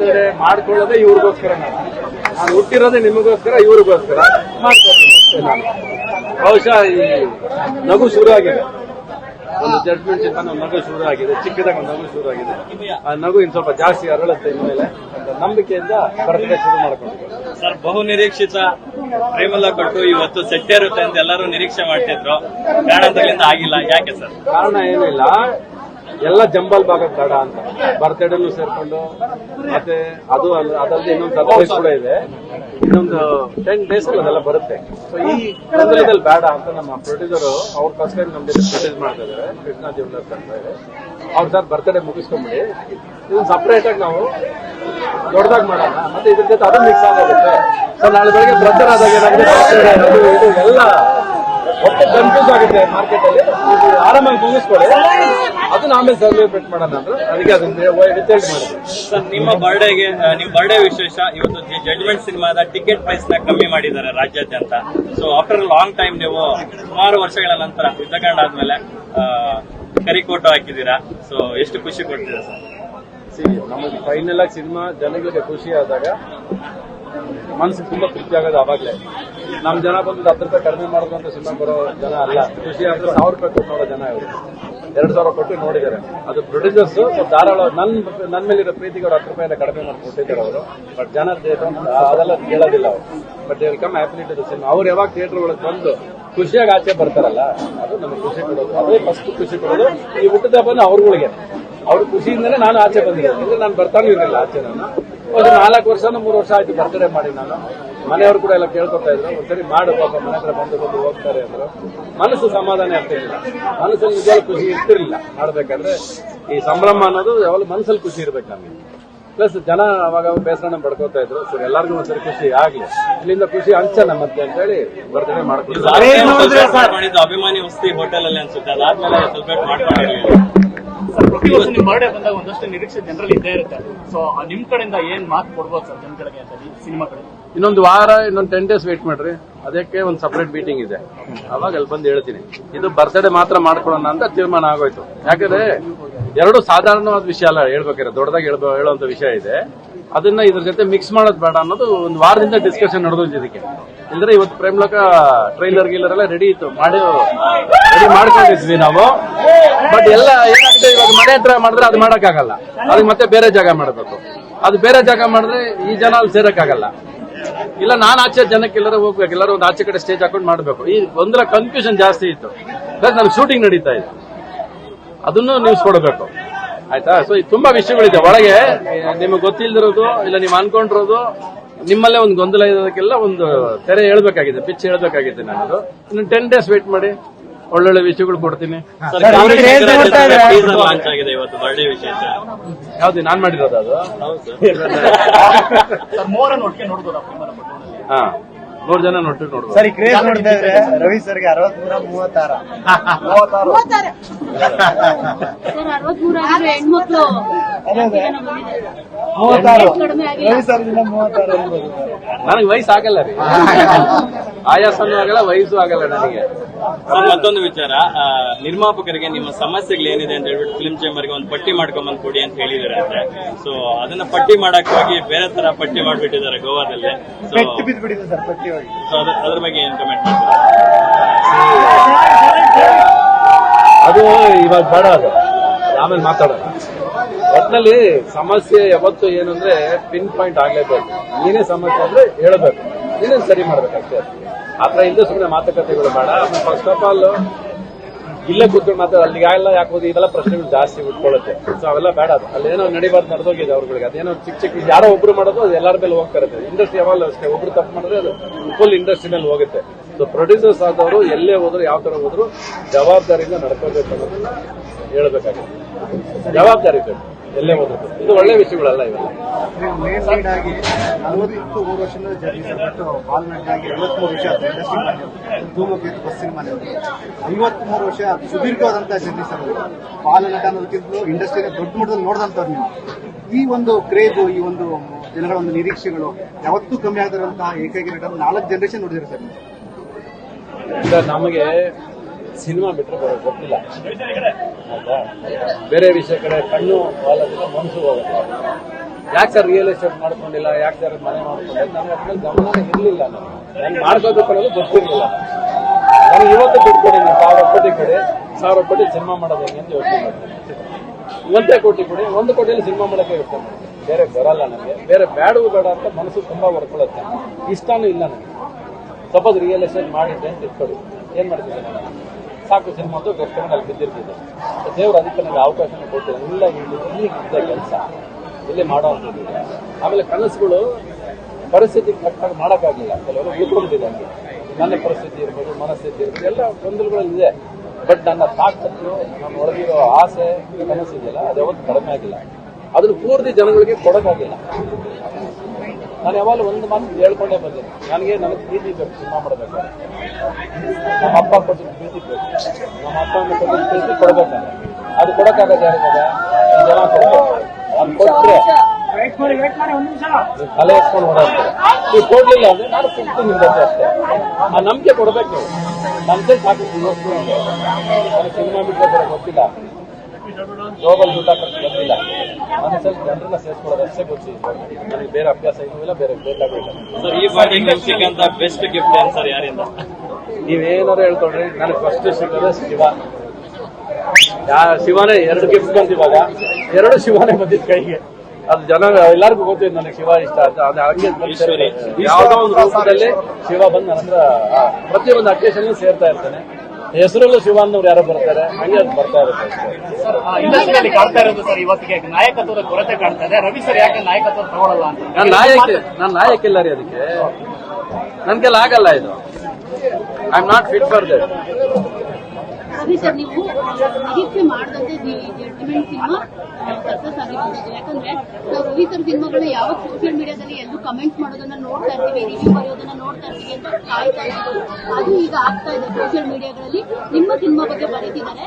Birthday ಮಾಡ್ಕೊಳ್ಳೋದೇ ಇವ್ರಿಗೋಸ್ಕರ ನಾನು ನಾನು ಹುಟ್ಟಿರೋದೇ ನಿಮಗೋಸ್ಕರ ಇವ್ರಿಗೋಸ್ಕರ. ಮಾಡ್ಕೊತೀನಿ ಅಷ್ಟೇ ನಾನು ಬಹುಶಃ ಈ ನಗು ಶುರು ಆಗಿದೆ ಒಂದು ಜಡ್ಜ್ಮೆಂಟ್ ಇಂದ ಒಂದು ನಗು ಶುರು ಆಗಿದೆ ಚಿಕ್ಕದಾಗ ಒಂದು ನಗು ಶುರು ಆಗಿದೆ ಆ ನಗು ಇನ್ ಸ್ವಲ್ಪ ಜಾಸ್ತಿ ಅರಳುತ್ತೆ ಇನ್ಮೇಲೆ ಅಂತ ನಂಬಿಕೆಯಿಂದ ಬರ್ತಡೇ ಶುರು ಮಾಡ್ಕೊಂಡು ಸರ್ ಬಹು ನಿರೀಕ್ಷಿತ ಪ್ರೇಮಲ್ಲ ಕೊಟ್ಟು ಇವತ್ತು ಸೆಟ್ಟೇರುತ್ತೆ ಅಂತ ಎಲ್ಲರೂ ನಿರೀಕ್ಷೆ ಮಾಡ್ತಿದ್ರು. ಕಾರಣದಿಂದ ಆಗಿಲ್ಲ. ಯಾಕೆ ಸರ್? ಕಾರಣ ಏನಿಲ್ಲ. ಎಲ್ಲ ಜಂಬಲ್ ಭಾಗದ ತಡ ಅಂತ. ಬರ್ತಡೇನು ಸೇರ್ಕೊಂಡು, ಮತ್ತೆ ಅದು ಅದಲ್ಲದೆ ಇನ್ನೊಂದು ಸರ್ಪ್ರೈಸ್ ಕೂಡ ಇದೆ. ಇನ್ನೊಂದು ಟೆನ್ ಡೇಸ್ ಅದೆಲ್ಲ ಬರುತ್ತೆ. ಸೊ ಈ ಗೊಂದಲದಲ್ಲಿ ಬೇಡ ಅಂತ ನಮ್ಮ ಪ್ರೊಡ್ಯೂಸರ್ ಅವ್ರ ಫಸ್ಟ್ ಟೈಮ್ ನಮ್ಮ ಪ್ರೊಡ್ಯೂಸ್ ಮಾಡ್ತಾ ಇದ್ದಾರೆ. ಕೃಷ್ಣ ಜ್ಯುವೆಲ್ಲರ್ಸ್ ಅಂತ ಇದೆ ಅವ್ರ ಸರ್ ಬರ್ತಡೇ ಮುಗಿಸ್ಕೊಂಬಿಡಿ. ಇದನ್ನ ಸಪ್ರೇಟ್ ಆಗಿ ನಾವು ದೊಡ್ಡದಾಗಿ ಮಾಡೋಣ. ಮತ್ತೆ ಇದ್ರ ಜೊತೆ ಅದು ಮಿಕ್ಸ್ ಆಗೋಗುತ್ತೆ. ಸೊ ನಾಳೆ ಬೆಳಗ್ಗೆ ಬ್ರದರ್ ಆದಾಗ ಏನಾಗುತ್ತೆ? ಇದು ಎಲ್ಲ ಒಟ್ಟು ಕನ್ಫ್ಯೂಸ್ ಆಗುತ್ತೆ ಮಾರ್ಕೆಟ್ ಅಲ್ಲಿ. ಆರಾಮಾಗಿ ಮುಗಿಸ್ಕೊಳ್ಳಿ. ಅದನ್ನ ಆಮೇಲೆ ಸೆಲೆಬ್ರೇಟ್ ಮಾಡೋಣ ಅಂದ್ರೆ ಅದಕ್ಕೆ ಅದನ್ನ ಮಾಡಿದ್ವಿ ಸರ್ ನಿಮ್ಮ ಬರ್ಡೇಗೆ ನಿಮ್ಮ ಬರ್ಡೇ ವಿಶೇಷ ಇವತ್ತು ಜಡ್ಜ್ಮೆಂಟ್ ಸಿನಿಮಾದ ಟಿಕೆಟ್ ಪ್ರೈಸ್ನ ಕಮ್ಮಿ ಮಾಡಿದ್ದಾರೆ ರಾಜ್ಯಾದ್ಯಂತ. ಸೊ ಆಫ್ಟರ್ ಲಾಂಗ್ ಟೈಮ್ ನೀವು ಸುಮಾರು ವರ್ಷಗಳ ನಂತರ ಯುದ್ಧಕಾಂಡ ಆದ್ಮೇಲೆ ಕರಿ ಕರಿಕೋಟು ಹಾಕಿದ್ದೀರಾ? ಸೊ ಎಷ್ಟು ಖುಷಿ ಕೊಡ್ತೀರಾ ಸರ್? ನಮಗೆ ಫೈನಲ್ ಆಗಿ ಸಿನಿಮಾ ಜನಗಳಿಗೆ ಖುಷಿ ಆದಾಗ ಮನಸ್ಸು ತುಂಬಾ ತೃಪ್ತಿ ಆಗೋದು ಅವಾಗಲೇ ನಮ್ ಜನ ಬಂದು ಹತ್ತು ರೂಪಾಯಿ ಕಡಿಮೆ ಮಾಡೋದು ಅಂತ ಸಿನಿಮಾ ಬರೋ ಜನ ಅಲ್ಲ. ಖುಷಿ ಆದ್ರೆ ಸಾವಿರ ರೂಪಾಯಿ ಕೊಟ್ಟು ನೋಡೋ ಜನ ಇವರು. ಎರಡು ಸಾವಿರ ಕೊಟ್ಟು ನೋಡಿದ್ದಾರೆ. ಅದು ಪ್ರೊಡ್ಯೂಸರ್ಸ್ ಧಾರಾಳ, ನನ್ ನನ್ ಮೇಲಿರೋ ಪ್ರೀತಿಗೆ ಅವ್ರು ಹತ್ತು ರೂಪಾಯಿ ಕಡಿಮೆ ಮಾಡಿ ಕೊಟ್ಟಿದ್ದಾರೆ ಅವರು. ಬಟ್ ಜನ ಅದೆಲ್ಲ ಕೇಳೋದಿಲ್ಲ ಅವರು. But they come happily to cinema ಅವ್ರು ಯಾವಾಗ ಥಿಯೇಟರ್ ಒಳಗೆ ಬಂದು ಖುಷಿಯಾಗಿ ಆಚೆ ಬರ್ತಾರಲ್ಲ, ಅದು ನಮಗೆ ಖುಷಿ ಕೊಡೋದು. ಅದೇ ಫಸ್ಟ್ ಖುಷಿ ಕೊಡೋದು. ಈ ಹುಟ್ಟಿದ ಹಬ್ಬನ ಅವ್ರಗಳಿಗೆ. ಅವ್ರ ಖುಷಿಯಿಂದಲೇ ನಾನು ಆಚೆ ಬಂದಿದ್ದೆ ಅಂದ್ರೆ ನಾನು ಬರ್ತಾನೂ ಇರಲಿಲ್ಲ ಆಚೆ ನಾನು. ಒಂದು ನಾಲ್ಕು ವರ್ಷನೂ ಮೂರು ವರ್ಷ ಆಯ್ತು ಬರ್ತಡೇ ಮಾಡಿ ನಾನು. ಮನೆಯವರು ಕೂಡ ಎಲ್ಲ ಕೇಳ್ಕೊತಾ ಇದ್ರು. ಒಂದ್ಸರಿ ಮಾಡು ಪಾಪ ಮನೆ ಹತ್ರ ಬಂದು ಬಂದು ಹೋಗ್ತಾರೆ ಅಂದ್ರು. ಮನಸ್ಸು ಸಮಾಧಾನ ಆಗ್ತಿರ್ಲಿಲ್ಲ ಮನಸ್ಸಲ್ಲಿ ನಿಜವಾಗ್ಲೂ ಖುಷಿ ಇರ್ತಿರ್ಲಿಲ್ಲ. ಮಾಡ್ಬೇಕಂದ್ರೆ ಈ ಸಂಭ್ರಮ ಅನ್ನೋದು ಯಾವಾಗ ಮನಸ್ಸಲ್ಲಿ ಖುಷಿ ಇರ್ಬೇಕು ನಮಗೆ. ಪ್ಲಸ್ ಜನ ಅವಾಗ ಬೇಸರನ ಪಡ್ಕೋತಾ ಇದ್ರು. ಸೊ ಎಲ್ಲರಿಗೂ ಒಂದ್ಸರಿ ಖುಷಿ ಆಗ್ಲಿ. ಇಲ್ಲಿಂದ ಖುಷಿ ಹಂಚನ ಮತ್ತೆ ಅಂತ ಹೇಳಿ ಬರ್ತಡೇ ಮಾಡ್ಕೊಂಡು ಅಭಿಮಾನಿ ವಸ್ತಿ ಹೋಟೆಲ್ ಅಲ್ಲಿ ಅನ್ಸುತ್ತೆ. ಅದಾದ್ಮೇಲೆ ಸೆಲೆಬ್ರೇಟ್ ಮಾಡ್ಕೊಂಡಿರ್ಲಿಲ್ಲ ಪ್ರತಿ ವರ್ಷ ನಿಮ್ ಬರ್ಡೇ ಬಂದಾಗ ಒಂದಷ್ಟು ನಿರೀಕ್ಷೆ ಜನರಲ್ಲಿ ಇದ್ದೇ ಇರುತ್ತೆ. ಸೊ ನಿಮ್ ಕಡೆಯಿಂದ ಏನ್ ಮಾತು ಕೊಡ್ಬೋದು ಸರ್ ಜನಗಳಿಗೆ ಅಂತ ಸಿನಿಮಾ ಕಡೆ? ಇನ್ನೊಂದು ವಾರ, ಇನ್ನೊಂದು ಟೆನ್ ಡೇಸ್ ವೇಟ್ ಮಾಡ್ರಿ. ಅದಕ್ಕೆ ಒಂದು ಸಪರೇಟ್ ಮೀಟಿಂಗ್ ಇದೆ. ಅವಾಗ ಅಲ್ಲಿ ಬಂದು ಹೇಳ್ತೀನಿ. ಇದು ಬರ್ತ್ಡೇ ಮಾತ್ರ ಮಾಡ್ಕೊಳ್ಳೋಣ ಅಂತ ತೀರ್ಮಾನ ಆಗೋಯ್ತು. ಯಾಕಂದ್ರೆ ಎರಡು ಸಾಧಾರಣವಾದ ವಿಷಯ ಅಲ್ಲ ಹೇಳ್ಬೇಕಾದ್ರೆ, ದೊಡ್ಡದಾಗಿ ಹೇಳ್ಬೋ, ಹೇಳುವಂತ ವಿಷಯ ಇದೆ. ಅದನ್ನ ಇದ್ರ ಜೊತೆ ಮಿಕ್ಸ್ ಮಾಡೋದು ಬೇಡ ಅನ್ನೋದು ಒಂದು ವಾರದಿಂದ ಡಿಸ್ಕಷನ್ ನಡೆದು ಇದಕ್ಕೆ. ಇಲ್ದ್ರೆ ಇವತ್ತು ಪ್ರೇಮ್ಲಕ ಟ್ರೈಲರ್ ಗೀಲರ್ ಎಲ್ಲ ರೆಡಿ ಇತ್ತು. ಮಾಡಿ ರೆಡಿ ಮಾಡ್ಕೊಂಡಿದ್ವಿ ನಾವು. ಬಟ್ ಎಲ್ಲ ಏನಾಗುತ್ತೆ ಇವಾಗ ಮನೆ ಹತ್ರ ಮಾಡಿದ್ರೆ ಅದು ಮಾಡೋಕ್ಕಾಗಲ್ಲ. ಅದಕ್ಕೆ ಮತ್ತೆ ಬೇರೆ ಜಾಗ ಮಾಡಬೇಕು. ಅದು ಬೇರೆ ಜಾಗ ಮಾಡಿದ್ರೆ ಈ ಜನ ಅಲ್ಲಿ ಸೇರಕ್ಕಾಗಲ್ಲ. ಇಲ್ಲ, ನಾನು ಆಚೆ ಜನಕ್ಕೆ ಎಲ್ಲರೂ ಹೋಗ್ಬೇಕು. ಎಲ್ಲರೂ ಒಂದು ಆಚೆ ಕಡೆ ಸ್ಟೇಜ್ ಹಾಕೊಂಡು ಮಾಡಬೇಕು. ಈ ಒಂದರ ಕನ್ಫ್ಯೂಷನ್ ಜಾಸ್ತಿ ಇತ್ತು. ಬಟ್ ನಮ್ಗೆ ಶೂಟಿಂಗ್ ನಡೀತಾ ಇದೆ. ಅದನ್ನು ನ್ಯೂಸ್ ಕೊಡಬೇಕು. ಆಯ್ತಾ? ಸೊ ತುಂಬಾ ವಿಷಯಗಳಿದೆ. ಒಳಗೆ, ನಿಮಗೆ ಗೊತ್ತಿಲ್ದಿರೋದು, ಇಲ್ಲ ನೀವು ಅನ್ಕೊಂಡಿರೋದು ನಿಮ್ಮಲ್ಲೇ ಒಂದು ಗೊಂದಲ ಇರೋದಕ್ಕೆಲ್ಲ ಒಂದು ತೆರೆ ಹೇಳ್ಬೇಕಾಗಿದೆ ಪಿಚ್ ಹೇಳ್ಬೇಕಾಗಿದೆ ನಾನು ಇನ್ನು ಟೆನ್ ಡೇಸ್ ವೇಟ್ ಮಾಡಿ ಒಳ್ಳೊಳ್ಳೆ ವಿಷಯಗಳು ಕೊಡ್ತೀನಿ. ಲಾಂಚ್ ಆಗಿದೆ ಇವತ್ತು ಬರ್ಡೇ ವಿಶೇಷ. ಯಾವ್ದು ನಾನ್ ಮಾಡಿರೋದು ಅದು? ಹಾ. ನೂರು ಜನ ನೋಡ್ತೀವಿ ನೋಡ್ಬೋದು. ಸರಿ ಕ್ರೇಜ್ ನೋಡ್ತಾ ಇದ್ರೆ ರವಿ ಸರ್ಗೆ ಅರವತ್ಮೂರ ಮೂವತ್ತಾರ. ಮೂವತ್ತಾರು. ಸರ್ ಅರವತ್ಮೂರಾಗಿರೋ ಹೆಣ್ಮಕ್ಳು ಅದೇ. ಅದೇ ಜನ ಬಂದಿದ್ದಾರೆ. ಮೂವತ್ತಾರು. ರವಿ ಸರ್ಗಿಂತ ಮೂವತ್ತಾರು. ನನಗೆ ವಯಸ್ಸಾಗಲ್ಲ ರೀ. ಆಯಾಸನೂ ಆಗಲ್ಲ ವಯಸ್ಸು ಆಗಲ್ಲ ನನಗೆ. ಸರ್ ಮತ್ತೊಂದು ವಿಚಾರ. ನಿರ್ಮಾಪಕರಿಗೆ ನಿಮ್ಮ ಸಮಸ್ಯೆಗಳು ಏನಿದೆ ಅಂತ ಹೇಳ್ಬಿಟ್ಟು ಫಿಲ್ಮ್ ಚೇಂಬರ್ಗೆ ಒಂದು ಪಟ್ಟಿ ಮಾಡ್ಕೊಂಡ್ಬಂದು ಕೊಡಿ ಅಂತ ಹೇಳಿದಾರೆ ಅಂತೆ ಸೊ ಅದನ್ನ ಪಟ್ಟಿ ಮಾಡಕ್ ಹೋಗಿ ಬೇರೆ ತರ ಪಟ್ಟಿ ಮಾಡ್ಬಿಟ್ಟಿದ್ದಾರೆ ಗೋವಾದಲ್ಲಿ. ಸೊ ಅದ್ರ ಬಗ್ಗೆ ಏನ್ ಕಮೆಂಟ್ ಮಾಡ್ತೀರಾ? ಅದು ಇವಾಗ ಬೇಡ ಅದು. ಆಮೇಲೆ ಮಾತಾಡೋಣ. ಒಟ್ನಲ್ಲಿ ಸಮಸ್ಯೆ ಯಾವತ್ತು ಏನಂದ್ರೆ ಅಂದ್ರೆ ಪಿನ್ ಪಾಯಿಂಟ್ ಆಗ್ಲೇಬೇಕು. ಏನೇ ಸಮಸ್ಯೆ ಅಂದ್ರೆ ಹೇಳಬೇಕು. ನೀನೇ ಸರಿ ಮಾಡ್ಬೇಕಷ್ಟೇ ಆ ಥರ ಇಲ್ಲದೆ ಸುಮ್ಮನೆ ಮಾತುಕತೆಗಳು ಬೇಡ. ಫಸ್ಟ್ ಆಫ್ ಆಲ್ ಇಲ್ಲೇ ಕೂತ್ಕೊಂಡು ಮಾತಾಡ ಅಲ್ಲಿಗೆ ಆಗಲ್ಲ ಯಾಕೆ ಹೋಗಿ ಇದೆಲ್ಲ ಪ್ರಶ್ನೆಗಳು ಜಾಸ್ತಿ ಉಟ್ಕೊಳ್ಳುತ್ತೆ. ಸೊ ಅವೆಲ್ಲ ಬೇಡ ಅದು. ಅಲ್ಲೇನೋ ನಡಿಬಾರ್ದು, ನಡೆದೋಗಿದೆ ಅವ್ರಗಳಿಗೆ. ಅದೇನೋ ಚಿಕ್ಕ ಚಿಕ್ಕ ಯಾರೋ ಒಬ್ರು ಮಾಡೋದು, ಅದು ಎಲ್ಲರ ಮೇಲೆ ಹೋಗ್ತಾ ಇರುತ್ತೆ. ಇಂಡಸ್ಟ್ರಿ ಯಾವಾಗಲೂ ಅಷ್ಟೇ. ಒಬ್ರು ತಪ್ಪು ಮಾಡಿದ್ರೆ ಅದು ಫುಲ್ ಇಂಡಸ್ಟ್ರಿ ಹೋಗುತ್ತೆ. ಸೊ ಪ್ರೊಡ್ಯೂಸರ್ಸ್ ಆದವರು ಎಲ್ಲೇ ಹೋದ್ರು, ಯಾವ ತರ ಹೋದ್ರು, ಜವಾಬ್ದಾರಿಯಿಂದ ನಡ್ಕೋಬೇಕು ಅನ್ನೋದನ್ನ ಹೇಳ್ಬೇಕಾಗುತ್ತೆ. ಜವಾಬ್ದಾರಿ ಬೇಕು. ಎಲ್ಲೇ ಹೋದ್ರು ಇದು ಒಳ್ಳೆ ವಿಷಯಗಳಲ್ಲ ಇವೆಲ್ಲ. ಮೇನ್ ಲೀಡ್ ಆಗಿ ನಲವತ್ತು ಮೂರು ವರ್ಷದ ಜರ್ನಿ ಬಟ್ ಆಗಿ ಐವತ್ಮೂರು ವರ್ಷ ಇಂಡಸ್ಟ್ರಿ ಧೂಮಕೇತು ಬಸ್ ಸಿನಿಮಾ ಐವತ್ಮೂರು ವರ್ಷ ಸುದೀರ್ಘವಾದಂತಹ ಜರ್ನಿ ಸರ್ ಬಾಲನಟ ಅನ್ನೋದಕ್ಕಿಂತ ಇಂಡಸ್ಟ್ರಿನ ದೊಡ್ಡ ಮಟ್ಟದಲ್ಲಿ ನೋಡಿದಂಥವ್ರು ನೀವು. ಈ ಒಂದು ಕ್ರೇಜು ಈ ಒಂದು ಜನಗಳ ಒಂದು ನಿರೀಕ್ಷೆಗಳು ಯಾವತ್ತೂ ಕಮ್ಮಿ ಆಗದಿರುವಂತಹ ಏಕೈಕ ನಾಲ್ಕು ಜನರೇಷನ್ ನೋಡಿದ್ರೆ ಸರ್. ನಮಗೆ ಸಿನಿಮಾ ಬಿಟ್ಟರೆ ಬರೋದು ಗೊತ್ತಿಲ್ಲ. ಆಯ್ತಾ ಬೇರೆ ವಿಷಯ ಕಡೆ ಕಣ್ಣು ಬಾಲದಿಂದ ಮನಸ್ಸು ಹೋಗುತ್ತೆ. ಯಾಕೆ ಸರ್ ರಿಯಲ್ ಎಸ್ಟೇಟ್ ಮಾಡ್ಕೊಂಡಿಲ್ಲ, ಯಾಕೆ ಸರ್ ಮನೆ ಮಾಡ್ಕೊಂಡಿಲ್ಲ ನನಗೆ ಅದ್ರ ಗಮನ ಇರಲಿಲ್ಲ ನಾನು ನಾನು ಮಾಡ್ಕೋದು ಕೊಡೋದು ಗೊತ್ತಿರಲಿಲ್ಲ. ನನಗೆ ಇವತ್ತು ದುಡ್ಡು ಕೊಡಿ ನೀವು ಸಾವಿರ ಕೋಟಿ ಕೊಡಿ, ಸಾವಿರ ಕೋಟಿ ಸಿನಿಮಾ ಮಾಡೋದು ಹೆಂಗೆ ಅಂತ ಯೋಚನೆ ಮಾಡ್ತೀನಿ. ಒಂದೇ ಕೋಟಿ ಕೊಡಿ, ಒಂದು ಕೋಟಿಯಲ್ಲಿ ಸಿನಿಮಾ ಮಾಡೋಕೆ ಯೋಚನೆ ಮಾಡ್ತೀನಿ. ಬೇರೆ ಬರಲ್ಲ ನನಗೆ ಬೇರೆ ಬ್ಯಾಡವು ಬೇಡ ಅಂತ ಮನಸ್ಸು ತುಂಬ ಹೊಡ್ಕೊಳ್ಳುತ್ತೆ ಇಷ್ಟನೂ ಇಲ್ಲ ನನಗೆ ಸಪೋಸ್ ರಿಯಲ್ ಎಸ್ಟೇಟ್ ಮಾಡಿದ್ದೆ ಅಂತ ಇಟ್ಕೊಡಿ ಏನು ಮಾಡ್ತಿದ್ದೆ ನಾನು ಸಾಕು ಸಿನಿಮಾ ಅಂತ ಕಷ್ಟಕೊಂಡು ಅಲ್ಲಿ ಬಿದ್ದಿರ್ತಿದ್ದೆ ದೇವರು ಅದಕ್ಕೆ ನನಗೆ ಅವಕಾಶ ಕೊಡ್ತಾರೆ ಇಲ್ಲ ಇಲ್ಲಿ ಕೆಲಸ. ಇಲ್ಲಿ ಮಾಡೋ ಅಂಥದ್ದು. ಆಮೇಲೆ ಕನಸುಗಳು ಪರಿಸ್ಥಿತಿ ಕಟ್ಟಾಗಿ ಮಾಡೋಕ್ಕಾಗಲಿಲ್ಲ. ಕೆಲವರು ಉಳ್ಕೊಂಡಿದೆ ಹಂಗೆ. ನನ್ನ ಪರಿಸ್ಥಿತಿ ಇರ್ಬೋದು, ಮನಸ್ಥಿತಿ ಇರ್ಬೋದು, ಎಲ್ಲ ಗೊಂದಲಗಳಿದೆ ಬಟ್ ನನ್ನ ತಾಕತ್ತು, ನನ್ನ ಒಳಗಿರೋ ಆಸೆ ಕನಸಿದೆಯಲ್ಲ ಅದು ಯಾವತ್ತು ಕಡಿಮೆ ಆಗಿಲ್ಲ. ಅದನ್ನು ಪೂರ್ತಿ ಜನಗಳಿಗೆ ಕೊಡೋಕ್ಕಾಗಿಲ್ಲ. ನಾನು ಯಾವಾಗಲೂ ಒಂದು ಮಾತು ಹೇಳ್ಕೊಂಡೇ ಬಂದಿನಿ ನನಗೆ ನನಗೆ ಪ್ರೀತಿ ಬೇಕು ಸಿನಿಮಾ ಮಾಡಬೇಕು. ನಮ್ಮ ಅಪ್ಪ ಕೊಟ್ಟಿದ್ದು ಪ್ರೀತಿ ಬೇಕು. ನಮ್ಮ ಅಪ್ಪ ಕೊಟ್ಟಿದ್ದ ಪ್ರೀತಿ ಕೊಡ್ಬೇಕು ನಾನು. ಅದು ಕೊಡಕ್ಕಾಗತ್ತೆ ಯಾರಿಗಾಗ ಜನ ಕೊಡ್ಬೇಕು. ಅದು ನೀವು ತಲೆ ಎತ್ಕೊಂಡು ಓಡಾಡ್ತಾರೆ ನೀವು ಕೊಡ್ಲಿಲ್ಲ ಅಂದ್ರೆ ನಾನು ಸಿಗ್ತೀನಿ ನಿಮ್ಗೆ ಅಷ್ಟೇ. ಆ ನಂಬಿಕೆ ಕೊಡ್ಬೇಕು ನೀವು. ನಂಬಿಕೆ ಸಾಕು ನನಗೆ ಸಿನಿಮಾ ಬಿಟ್ಟರೆ ಬೇರೆ ಗೊತ್ತಿಲ್ಲ. ಜೋಬಲ್ ದುಡ್ಡು ಹಾಕಕ್ಕೆ ಬಂದಿಲ್ಲ ಮನಸ್ಸಲ್ಲಿ ಜನರನ್ನ ಸೇರಿಸ್ಕೊಳ್ಳೋದು ಅಷ್ಟೇ ಗೊತ್ತಿದೆ ನನಗೆ ಬೇರೆ ಅಭ್ಯಾಸ ಇಲ್ಲ ಬೇರೆ ಬೇಕಾಗಿಲ್ಲ ಸರ್ ಈ ಬಾರಿ ಸಿಕ್ಕಂತ ಬೆಸ್ಟ್ ಗಿಫ್ಟ್ ಏನ್ ಸರ್ ಯಾರಿಂದ? ನೀವೇನಾರು ಹೇಳ್ಕೊಂಡ್ರಿ ನನಗೆ ಫಸ್ಟ್ ಸಿಗೋದೇ ಶಿವ. ಯಾ ಶಿವನೇ ಎರಡು ಗಿಫ್ಟ್ ಬಂತು ಇವಾಗ ಎರಡು ಶಿವನೇ ಬಂದಿದ್ ಕೈಗೆ. ಅದು ಜನ ಎಲ್ಲರಿಗೂ ಗೊತ್ತಿದೆ ನನಗೆ ಶಿವ ಇಷ್ಟ ಅಂತ ಅದು ಹಂಗೆ ಬಂದು ಈಶ್ವರಿ. ಯಾವುದೋ ಒಂದು ರೂಪದಲ್ಲಿ ಶಿವ ಬಂದು ನನ್ನ ಹತ್ರ ಪ್ರತಿಯೊಂದು ಅಕೇಶನ್ ಸೇರ್ತಾ ಇರ್ತಾನೆ. ಹೆಸರಲ್ಲೂ ಶಿವ ಅನ್ನೋರು ಯಾರೋ ಬರ್ತಾರೆ ಹಂಗೆ ಅದು ಬರ್ತಾ ಇರುತ್ತೆ ಕಾಣ್ತಾ ಇರೋದು ಸರ್ ಇವತ್ತಿಗೆ ನಾಯಕತ್ವದ ಕೊರತೆ ಕಾಣ್ತಾ ಇದೆ? ರವಿ ಸರ್ ಯಾಕೆ ನಾಯಕತ್ವ ತಗೊಳ್ಳಲ್ಲ ಅಂತ? ನಾನು ನಾಯಕ ನಾನು ನಾಯಕಿಲ್ಲ ರೀ ಅದಕ್ಕೆ. ನನ್ಗೆಲ್ಲ ಕೈಲಿ ಆಗಲ್ಲ ಇದು. I am not fit for that Ravi sir ನೀವು ನಿರೀಕ್ಷೆ ಮಾಡದಂತೆ ಜಡ್ಜ್ಮೆಂಟ್ ಸಿನಿಮಾ ಸಕ್ಸಸ್ ಆಗಿರುವಂತದ್ದು ಯಾಕಂದ್ರೆ ನಾವು ರವಿ ಸರ್ ಸಿನಿಮಾಗಳನ್ನ ಯಾವಾಗ ಸೋಷಿಯಲ್ ಮೀಡಿಯಾದಲ್ಲಿ ಎಲ್ಲೂ ಕಮೆಂಟ್ ಮಾಡೋದನ್ನ ನೋಡ್ತಾ ಇರ್ತೀವಿ ರಿವ್ಯೂ ಬರೆಯೋದನ್ನ ನೋಡ್ತಾ ಇರ್ತೀವಿ ಅಂತ ಕಾಯ್ತಾ ಇದ್ದೀವಿ ಅದು ಈಗ ಆಗ್ತಾ ಇದೆ ಸೋಷಿಯಲ್ ಮೀಡಿಯಾಗಳಲ್ಲಿ ನಿಮ್ಮ ಸಿನಿಮಾ ಬಗ್ಗೆ ಬರೀತಿದ್ದಾರೆ.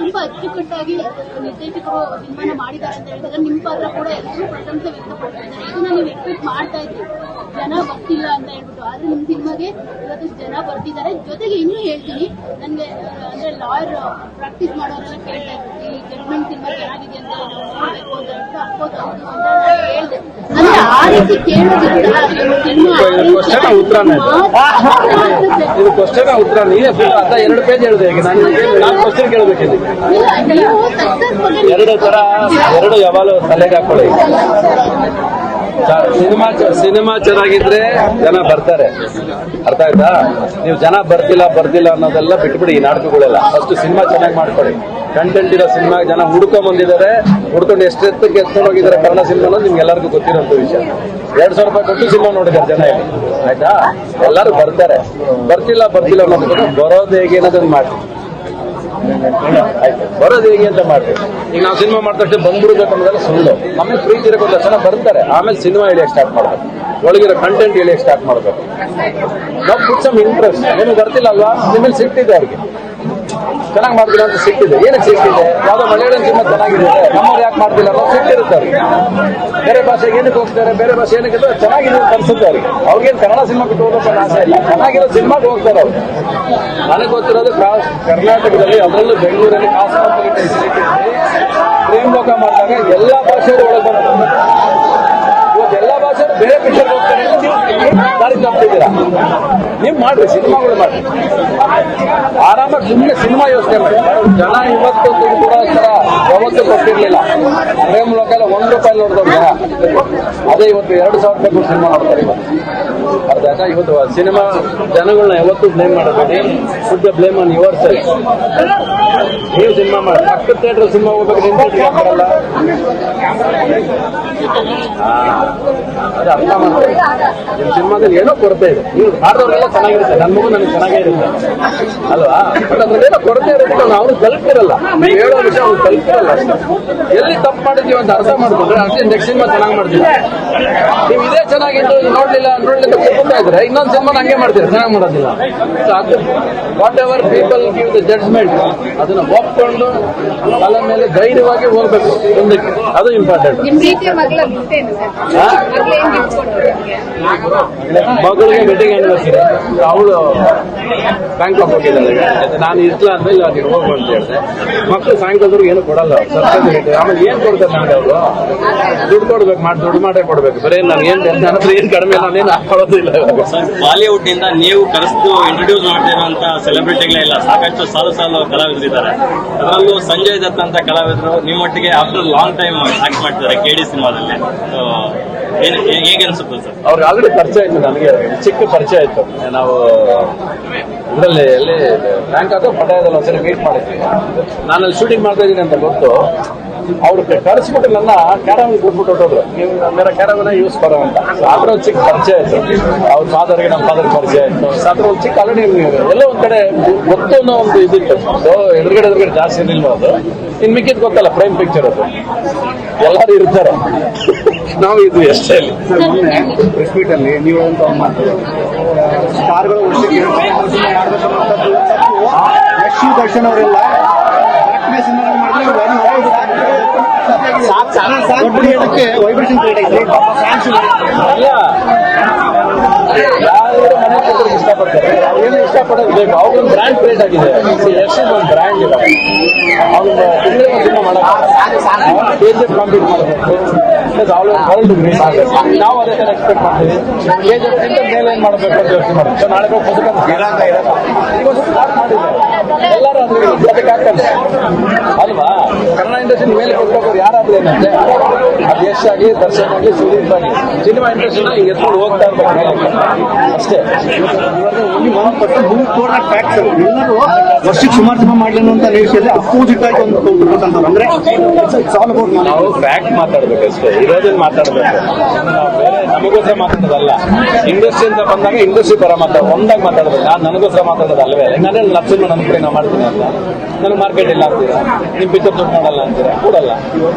ತುಂಬಾ ಅಚ್ಚುಕಟ್ಟಾಗಿ ನಿರ್ದೇಶಕರು ಸಿನಿಮಾನ ಮಾಡಿದ್ದಾರೆ ಅಂತ ಹೇಳಿದ್ರೆ ನಿಮ್ಮ ಪಾತ್ರ ಕೂಡ ಎಲ್ಲರೂ ಪ್ರಶಂಸೆ ವ್ಯಕ್ತಪಡಿಸಿದ್ದಾರೆ ಇದನ್ನ ನೀವು ಎಕ್ಸ್ಪೆಕ್ಟ್ ಮಾಡ್ತಾ ಇದ್ರಿ ಜನ ಬರ್ತಿಲ್ಲ ಅಂತ ಹೇಳ್ಬಿಟ್ಟು. ಆದ್ರೆ ನಿಮ್ ಸಿನಿಮಾಗೆ ಇವತ್ತು ಜನ ಬರ್ತಿದ್ದಾರೆ. ಜೊತೆಗೆ ಇನ್ನೂ ಹೇಳ್ತೀನಿ, ನನ್ಗೆ ಅಂದ್ರೆ ಲಾಯರ್ ಪ್ರಾಕ್ಟೀಸ್ ಮಾಡೋರೆಲ್ಲ ಕೇಳ್ತಾ ಈ ಜಡ್ಮೆಂಟ್ ಸಿನಿಮಾ ಚೆನ್ನಾಗಿದೆ ಅಂತ ಇದು question ಆ ಉತ್ತರನೇ ಇದು? ಇದು ಕ್ವಶನ್ ಉತ್ತರ ನೀವೇ full ಅರ್ಧ ಎರಡು ಪೇಜ್ ಹೇಳಿದೆ ಈಗ ನಾನು ನಾನು ಕ್ವಶನ್ ಕೇಳಬೇಕಿದೆ ನೀವು ಸಕ್ಸಸ್ ಬಗ್ಗೆ ಎರಡು ತರ ಎರಡು ಯಾವಾಗಲೂ ತಲೆಗೆ ಹಾಕೊಳ್ಳಿ ಸಿನಿಮಾ ಸಿನಿಮಾ ಚೆನ್ನಾಗಿದ್ರೆ ಜನ ಬರ್ತಾರೆ. ಅರ್ಥ ಆಯ್ತಾ? ನೀವು ಜನ ಬರ್ತಿಲ್ಲ ಬರ್ತಿಲ್ಲ ಅನ್ನೋದೆಲ್ಲ ಬಿಟ್ಬಿಡಿ ಈ ನಾಟಕಗಳೆಲ್ಲ. ಫಸ್ಟ್ ಸಿನಿಮಾ ಚೆನ್ನಾಗಿ ಮಾಡ್ಕೊಳ್ಳಿ. ಕಂಟೆಂಟ್ ಇರೋ ಸಿನಿಮಾ, ಜನ ಹುಡ್ಕೊಂಡ್ ಬಂದಿದ್ದಾರೆ. ಹುಡ್ಕೊಂಡು ಎಷ್ಟೆತ್ತಕ್ಕೆ ಎತ್ಕೊಂಡು ಹೋಗಿದ್ದಾರೆ ಕನ್ನಡ ಸಿನಿಮಾ ಅನ್ನೋದು ನಿಮ್ಗೆ ಎಲ್ಲರಿಗೂ ಗೊತ್ತಿರೋಂಥ ವಿಷಯ. ಎರಡ್ ಸಾವಿರ ರೂಪಾಯಿ ಕೊಟ್ಟು ಸಿನಿಮಾ ನೋಡಿದ್ದಾರೆ ಜನ ಇಲ್ಲಿ. ಆಯ್ತಾ? ಎಲ್ಲರೂ ಬರ್ತಾರೆ. ಬರ್ತಿಲ್ಲ ಬರ್ತಿಲ್ಲ ಅನ್ನೋದು ಬರೋದು ಹೇಗೆ ಅನ್ನೋದನ್ನ ಮಾಡಿ ಬರೋದು ಹೇಗೆ ಅಂತ ಮಾಡ್ತೀವಿ ಈಗ ನಾವು ಸಿನಿಮಾ ಮಾಡಿದ ತಕ್ಷಣ ಬಂದ್ಬಿಡ್ಬೇಕು ಅನ್ನೋದೆಲ್ಲ ಸುಳ್ಳು. ನಮಗೆ ಪ್ರೀತಿ ಇರೋ ಜನ ಬರ್ತಾರೆ. ಆಮೇಲೆ ಸಿನಿಮಾ ಹೇಳಿಯಕ್ಕೆ ಸ್ಟಾರ್ಟ್ ಮಾಡ್ಬೇಕು. ಒಳಗಿರೋ ಕಂಟೆಂಟ್ ಹೇಳಿಯಕ್ಕೆ ಸ್ಟಾರ್ಟ್ ಮಾಡ್ಬೇಕು. ನಾವು ಪುಟ್ ಸಮ್ ಇಂಟ್ರೆಸ್ಟ್ ನಿಮಗೆ ಬರ್ತಿಲ್ಲ ಅಲ್ವಾ? ನಿಮ್ಮಲ್ಲಿ ಸಿಗ್ತಿದೆ ಅವ್ರಿಗೆ. ಚೆನ್ನಾಗಿ ಮಾಡ್ತೀರಾ ಅಂತ ಸಿಕ್ಕಿದೆ. ಏನಕ್ಕೆ ಸಿಕ್ಕಿದೆ? ಯಾವುದೋ ಮಲಯಾಳಂ ಸಿನಿಮಾ ಚೆನ್ನಾಗಿದೆ ನಮ್ಮವ್ರು ಯಾಕೆ ಮಾಡ್ತಿಲ್ಲ? ಅನ್ನೋ ಸಿಕ್ತಿರುತ್ತಾರೆ ಬೇರೆ ಭಾಷೆಗೆ ಏನಕ್ಕೆ ಹೋಗ್ತಾರೆ? ಬೇರೆ ಭಾಷೆ ಏನಕ್ಕೆ ಚೆನ್ನಾಗಿದೆ ಅಂತ ಅವ್ರಿಗೆ. ಅವ್ರಿಗೇನು ಕನ್ನಡ ಸಿನಿಮಾ ಬಿಟ್ಟು ಹೋಗೋಕೆ ಆಸೆ ಇಲ್ಲ. ಚೆನ್ನಾಗಿರೋ ಸಿನಿಮಾಗೆ ಹೋಗ್ತಾರೆ ಅವ್ರು. ನನಗೆ ಗೊತ್ತಿರೋದು ಕ್ರಾ- ಕರ್ನಾಟಕದಲ್ಲಿ ಅದರಲ್ಲೂ ಬೆಂಗಳೂರಲ್ಲಿ ಫೆಸಿಲಿಟಿ ಪ್ರೇಮ್ ಲೋಕ ಮಾಡಿದಾಗ ಎಲ್ಲ ಭಾಷೆಯವರು ಒಳಗೆ ಎಲ್ಲಾ ಭಾಷೆನೂ ಬೇರೆ ಪಿಕ್ಚರ್ ಹೋಗ್ತಾರೆ ದಾರಿ ತಪ್ಪಿದ್ದೀರಾ ನೀವು ಮಾಡ್ರಿ ಸಿನಿಮಾಗಳು ಮಾಡ್ರಿ. ಆರಾಮಾಗಿ ಸುಮ್ಮನೆ ಸಿನಿಮಾ ಯೋಚನೆ ಜನ ಇವತ್ತು ಸರ ಯಾವತ್ತೂ ಕೊಟ್ಟಿರ್ಲಿಲ್ಲ. ಪ್ರೇಮ್ ಲೋಕಲ್ಲ ಒಂದು ರೂಪಾಯಿ ನೋಡ್ತಾರೆ ಜನ. ಅದೇ ಇವತ್ತು ಎರಡು ಸಾವಿರ ರೂಪಾಯಿ ಸಿನಿಮಾ ನೋಡ್ತಾರೆ ಅರ್ಥ ಇವತ್ತು ಸಿನಿಮಾ ಜನಗಳನ್ನ ಯಾವತ್ತೂ ಬ್ಲೇಮ್ ಮಾಡಬೇಡಿ. ಶುದ್ಧ ಬ್ಲೇಮ್ ಆನ್ ಯುವರ್ ನೀವು ಸಿನಿಮಾ ಮಾಡಿ ಪಕ್ಕದ ಥಿಯೇಟರ್ ಸಿನಿಮಾ ಹೋಗ್ಬೇಕು ನಿಮ್ಗೆ ಬರಲ್ಲ ಅರ್ಥ ನಿಮ್ಮ ಸಿನಿಮಾದಲ್ಲಿ ಏನೋ ಕೊರತೆ ಇದೆ. ನೀವು ಹಾಡೋರೆಲ್ಲ ಚೆನ್ನಾಗಿರುತ್ತೆ. ನನ್ನ ಮಗು ನನಗೆ ಚೆನ್ನಾಗೇ ಇರುತ್ತೆ. ಅಲ್ವಾ? ಬಟ್ ಅದ್ರಲ್ಲಿ ಏನೋ ಕೊರತೆ ಇರುತ್ತೆ ನಾವು ಅವ್ನು ತಲುಪಿರಲ್ಲ. ನೀವು ಹೇಳೋ ವಿಷಯ ಅವ್ರು ತಲುಪಿರಲ್ಲ ಅಷ್ಟೇ. ಎಲ್ಲಿ ತಪ್ಪು ಮಾಡಿದ್ವಿ ಅಂತ ಅರ್ಥ ಮಾಡ್ಕೊಂಡ್ರೆ ಅಷ್ಟೇ ನೆಕ್ಸ್ಟ್ ಸಿನಿಮಾ ಚೆನ್ನಾಗಿ ಮಾಡ್ತೀವಿ ನೀವು ಇದೇ ಚೆನ್ನಾಗಿತ್ತು ನೋಡ್ಲಿಲ್ಲ ನೋಡ್ಲಿಲ್ಲ ಕೂತಾ ಇದ್ರೆ ಇನ್ನೊಂದು ಸಿನಿಮಾ ಹಂಗೆ ಮಾಡ್ತೀರಾ? ಚೆನ್ನಾಗಿ ಮಾಡೋದಿಲ್ಲ. ಸೊ ಅದು whatever people give the judgement ಅದನ್ನ ಒಪ್ಕೊಂಡು ತಲೆ ಮೇಲೆ ಧೈರ್ಯವಾಗಿ ಹೋಗ್ಬೇಕು ಮುಂದಕ್ಕೆ. ಅದು ಇಂಪಾರ್ಟೆಂಟ್ ಏನು ಸರ್ ಏನ್ ಮಗಳಿಗೆ ವೆಡ್ಡಿಂಗ್ ಆನಿವರ್ಸರಿ ಅವಳು ಬ್ಯಾಂಕಾಕ್ ಹೋಗಿದ್ದಾಳೆ ನಾನು ಇರ್ಲ ಇಲ್ಲ ನೀನು ಹೋಗು ಅಂತ ಹೇಳಿದೆ. ಮಕ್ಕಳು ಸಾಯಂಕಾಲದವ್ರಿಗೆ ಏನು ಕೊಡಲ್ಲ ರೇಟ್ ಆಮೇಲೆ ಏನ್ ಕೊಡ್ತಾರೆ ನನಗೆ ಅವರು? ದುಡ್ಡು ಕೊಡ್ಬೇಕು, ಮಾಡಿ, ದುಡ್ಡು ಮಾಡೇ ಕೊಡ್ಬೇಕು. ಬರೀ ನಾನು ಏನು ನನ್ನ ಹತ್ರ ಏನು ಕಡಿಮೆ ನಾನೇನು ಹಾಕೊಳ್ಳೋದಿಲ್ಲ ಇವಾಗ. ಸರ್ ಬಾಲಿವುಡ್ ಇಂದ ನೀವು ಕರೆಸ್ತು ಇಂಟ್ರೊಡ್ಯೂಸ್ ಸೆಲೆಬ್ರಿಟಿಗಳೇ ಇಲ್ಲ. ಸಾಕಷ್ಟು ಸಾಲು ಸಾಲು ಕಲಾವಿದರಿದ್ದಾರೆ. ಅದರಲ್ಲೂ ಸಂಜಯ್ ದತ್ ಅಂತ ಕಲಾವಿದರು. ನಿಮ್ಮೊಟ್ಟಿಗೆ ಆಫ್ಟರ್ ಲಾಂಗ್ ಟೈಮ್ ಆಕ್ಟ್ ಮಾಡ್ತಿದ್ದಾರೆ ಕೆಡಿ ಸಿನಿಮಾದಲ್ಲಿ ಸೊ ಏನ್ ಹೇ- ಸರ್? ಅವ್ರಿಗೆ ಆಲ್ರೆಡಿ ಪರಿಚಯ ಇತ್ತು ನನಗೆ, ಚಿಕ್ಕ ಪರಿಚಯ ಇತ್ತು ನಾವು ಇದರಲ್ಲಿ ಎಲ್ಲಿ ಬ್ಯಾಂಕಾಕ್ ಪಟಾಯದಲ್ಲಿ ಒಂದ್ಸರಿ ಮೀಟ್ ಮಾಡಿದ್ವಿ. ನಾನು ಅಲ್ಲಿ ಶೂಟಿಂಗ್ ಮಾಡ್ತಾ ಇದ್ದೀನಿ ಅಂತ ಗೊತ್ತು. ಅವ್ರು ಕರೆಸ್ಬಿಟ್ಟು ನನ್ನ ಕ್ಯಾರವನ್ ಕೊಟ್ಬಿಟ್ಟು ಹೋದ್ರು ನೀವು ಮೇರ ಕ್ಯಾರಮನ್ನ ಯೂಸ್ ಮಾಡೋ ಅಂತ. ಅದ್ರ ಒಂದು ಚಿಕ್ಕ ಪರಿಚಯ ಇತ್ತು ಅವ್ರ ಫಾದರ್ಗೆ ನಮ್ಮ ಫಾದರ್ ಪರಿಚಯ ಇತ್ತು ಅದ್ರ ಒಂದು ಚಿಕ್ಕ ಆಲ್ರೆಡಿ ಎಲ್ಲ ಒಂದ್ ಕಡೆ ಗೊತ್ತು ಅನ್ನೋ ಒಂದು ಇದಿತ್ತು. ಸೊ ಎದುರುಗಡೆ ಎದುರುಗಡೆ ಜಾಸ್ತಿ ಅದು ಇನ್ ಮಿಕ್ಕಿದ್ ಗೊತ್ತಲ್ಲ ಪ್ರೈಮ್ ಪಿಕ್ಚರ್ ಅದು. ಎಲ್ಲರೂ ಇರ್ತಾರೆ. ನಾವು ಇದು ಎಷ್ಟೇ ಅಲ್ಲಿ. ಪ್ರೆಸ್ ಮೀಟ್ ಅಲ್ಲಿ ನೀವು ಅಂತ ಒಂದು ಮಾತು ಸ್ಟಾರ್ಗಳು ವರ್ಷಕ್ಕೆ. ಯಶ್ ದರ್ಶನ್ ಅವರೆಲ್ಲ. ವೈಬ್ರೇಷನ್ ಕ್ರಿಯೇಟ್ ಐತಿ ಯಾರು ಮನೆ ಕೊಟ್ಟರಿಗೆ ಇಷ್ಟಪಡ್ತಾರೆ ಏನು ಇಷ್ಟಪಡೋದು ಬೇಕು ಅವ್ರೊಂದು ಬ್ರ್ಯಾಂಡ್ ಕ್ರಿಯೇಟ್ ಆಗಿದೆ ಎಷ್ಟು ಒಂದು ಬ್ರ್ಯಾಂಡ್ ಇದೆ ಅವ್ನು ತಿಂಗಳೇ ಒಂದು ದಿನ ಮಾಡಕ್ಕೆ ಕೆ ಜಿ ಎಫ್ ಕಾಂಪೀಟ್ ಮಾಡಬೇಕು ಪ್ಲಸ್ ಅವಳು ವರ್ಲ್ಡ್ ನಾವು ಅದೇ ಥರ ಎಕ್ಸ್ಪೆಕ್ಟ್ ಮಾಡ್ತೀವಿ. ಕೆ ಜಿ ಎಫ್ ಮೇಲೆ ಏನು ಮಾಡಬೇಕು ಅಂತ ಯೋಚನೆ ಮಾಡ್ತೀವಿ. ಸೊ ನಾಳೆ ಹೋಗಿ ಪುಸ್ತಕ ಇರಾಕ ಇರಲ್ಲ ಇವತ್ತು ಮಾಡಿದ್ದಾರೆ. ಎಲ್ಲರೂ ಅದ್ರ ಅದಕ್ಕೆ ಹಾಕ್ತಾರೆ ಅಲ್ವಾ? ಕನ್ನಡ ಇಂಡಸ್ಟ್ರಿ ಮೇಲೆ ಕೊಟ್ಟೋಗೋರು ಯಾರಾದ್ರೂ ಏನಂತೆ ಅದು ಆಗಿ ದರ್ಶನ್ ಆಗಿ ಸುದೀಪ್ ಆಗಿ. ಸಿನಿಮಾ ಇಂಡಸ್ಟ್ರಿನ ಈಗ ಎತ್ಕೊಂಡು ಹೋಗ್ತಾ ಇರ್ಬೇಕು ಅಷ್ಟೇ. ಎಲ್ಲರೂ ವರ್ಷಕ್ಕೆ ಸುಮಾರು ಸಿನಿಮಾ ಮಾಡಲಿ ಅಂತ ನಿರೀಕ್ಷೆಯಲ್ಲಿ ಅಪೋಸಿಟ್ ಆಗಿ ಒಂದು ಅಂದ್ರೆ ಅಬೌಟ್ ನಾವು ಫ್ಯಾಕ್ಟ್ ಮಾತಾಡ್ಬೇಕು ಅಷ್ಟೇ ಇರೋದನ್ನ ಮಾತಾಡ್ಬೇಕು. ನಾವು ಬೇರೆ ನಮಗೋಸ್ಕರ ಮಾತಾಡೋದಲ್ಲ. ಇಂಡಸ್ಟ್ರಿ ಅಂತ ಬಂದಾಗ ಇಂಡಸ್ಟ್ರಿ ಪರ ಮಾತಾಡ ಒಂದಾಗಿ ಮಾತಾಡ್ಬೇಕು. ನಾನು ನನಗೋಸ್ಕರ ಮಾತಾಡೋದು ಅಲ್ವೇ ಲಕ್ಷ ನನ್ನ ಕಡೆ ನಾವು ಮಾಡ್ತೀನಿ ಅಂತ. ನನಗೆ ಮಾರ್ಕೆಟ್ ಇಲ್ಲ ಅಂತೀರಾ? ನಿಮ್ ಪಿಕ್ಚರ್ ದುಡ್ಡು ಮಾಡಲ್ಲ ಅಂತೀರಾ ಕೊಡಲ್ಲ.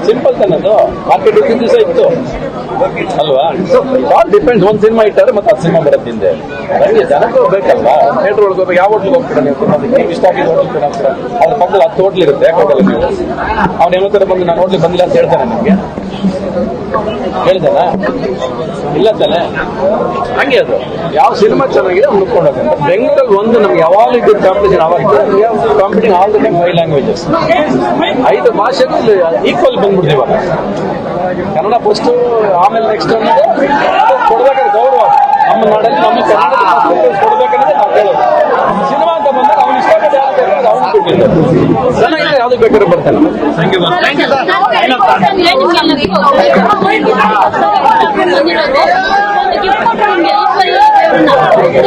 ಸಿಂಪಲ್ ತಾನದು ಮಾರ್ಕೆಟ್ ಇದ್ದ ದಿವಸ ಇತ್ತು. ಅಲ್ವಾ? ಆಲ್ ಡಿಪೆಂಡ್ಸ್ ಒಂದ್ ಸಿನಿಮಾ ಇಟ್ಟಾರೆ ಮತ್ತೆ ಆ ಸಿನಿಮಾ ಬರುತ್ತೆ ಹಿಂದೆ. ನನಗೆ ಜನಕ್ಕೆ ಬೇಕಲ್ವಾ? ಥಿಯೇಟರ್ ಒಳಗೆ ಹೋಗ್ಬೇಕು ಯಾವ ಹೋಟ್ಲಿಗೆ ಹೋಗ್ತೀರಾ ನೀವು? ತಿನ್ನೋದಕ್ಕೆ ನೀವು ಇಷ್ಟ ಆಗಿದ್ದು ಹೋಟ್ಲಿಗೆ ಅದ್ರ ಪಕ್ಕದಲ್ಲಿ ಹತ್ತು ಹೋಟ್ಲ್ ಇರುತ್ತೆ. ಯಾಕೆ ಹೋಗಲ್ಲ ನೀವು? ಅವ್ನು ಏನೋ ತರ ಬಂದು ನಾನು ಹೋಟ್ಲಿಗೆ ಬಂದಿಲ್ಲ ಅಂತ ಹೇಳ್ತಾನೆ ನಿಮಗೆ. ಹೇಳ್ತಾನ ಇಲ್ಲ ತಾನೆ. ಹಂಗೆ ಅದು. ಯಾವ ಸಿನಿಮಾ ಚೆನ್ನಾಗಿದೆ ಅವ್ನು ಹೋಗ್ತಾನೆ ಬೆಂಗಳೂರಲ್ಲಿ ಒಂದು ನಮ್ಗೆ ಯಾವಾಗ ಇದ್ದ ಕಾಂಪಿಟೇಷನ್ ಅವಾಗ competing all the time five languages ಐದು ಭಾಷೆಗಳು ಈಕ್ವಲ್ ಬಂದ್ಬಿಡ್ತೀವಿ ಕನ್ನಡ ಫಸ್ಟ್ ಆಮೇಲೆ ನೆಕ್ಸ್ಟ್ ಕೊಡ್ಬೇಕಾದ್ರೆ ಗೌರವ. ನಮ್ಮ ನಾಡಲ್ಲಿ ನಮ್ಮ ಕನ್ನಡ ಕೊಡ್ಬೇಕನ್ನೋದು ನಾವು ಹೇಳೋದು ಸಿನಿಮಾ ಅಂತ ಬಂದಾಗ ಅವ್ನು ಇಷ್ಟಪಟ್ಟು ಯಾರು ಬೇಕಾದ್ರೆ ಅವ್ನು ಚೆನ್ನಾಗಿದೆ ಯಾವ್ದು ಬೇಕಾದ್ರೆ ಬರ್ತಾನೆ thank you thank you sir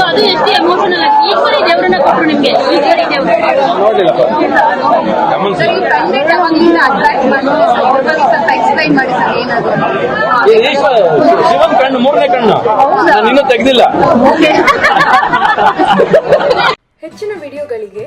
ಅದು ಎಷ್ಟು ಎಮೋಷನಲ್ ಆಗಿ ಈಕ್ವಲಿ ದೇವರನ್ನ ಕೊಟ್ಟರು ನಿಮ್ಗೆ ನೋಡ್ಲಿಲ್ಲಪ್ಪ ಗಮನಿಸಿ ಅಟ್ರಾಕ್ಟ್ ಮಾಡಿ ಸ್ವಲ್ಪ ಎಕ್ಸ್ಪ್ಲೈನ್ ಮಾಡಿ ಸರ್ ಏನದು ಈ ಈಶ್ವರ ಶಿವನ್ ಕಣ್ಣು ಮೂರನೇ ಕಣ್ಣು ನಾನು ಇನ್ನೂ ತೆಗ್ದಿಲ್ಲ ಹೆಚ್ಚಿನ ವಿಡಿಯೋಗಳಿಗೆ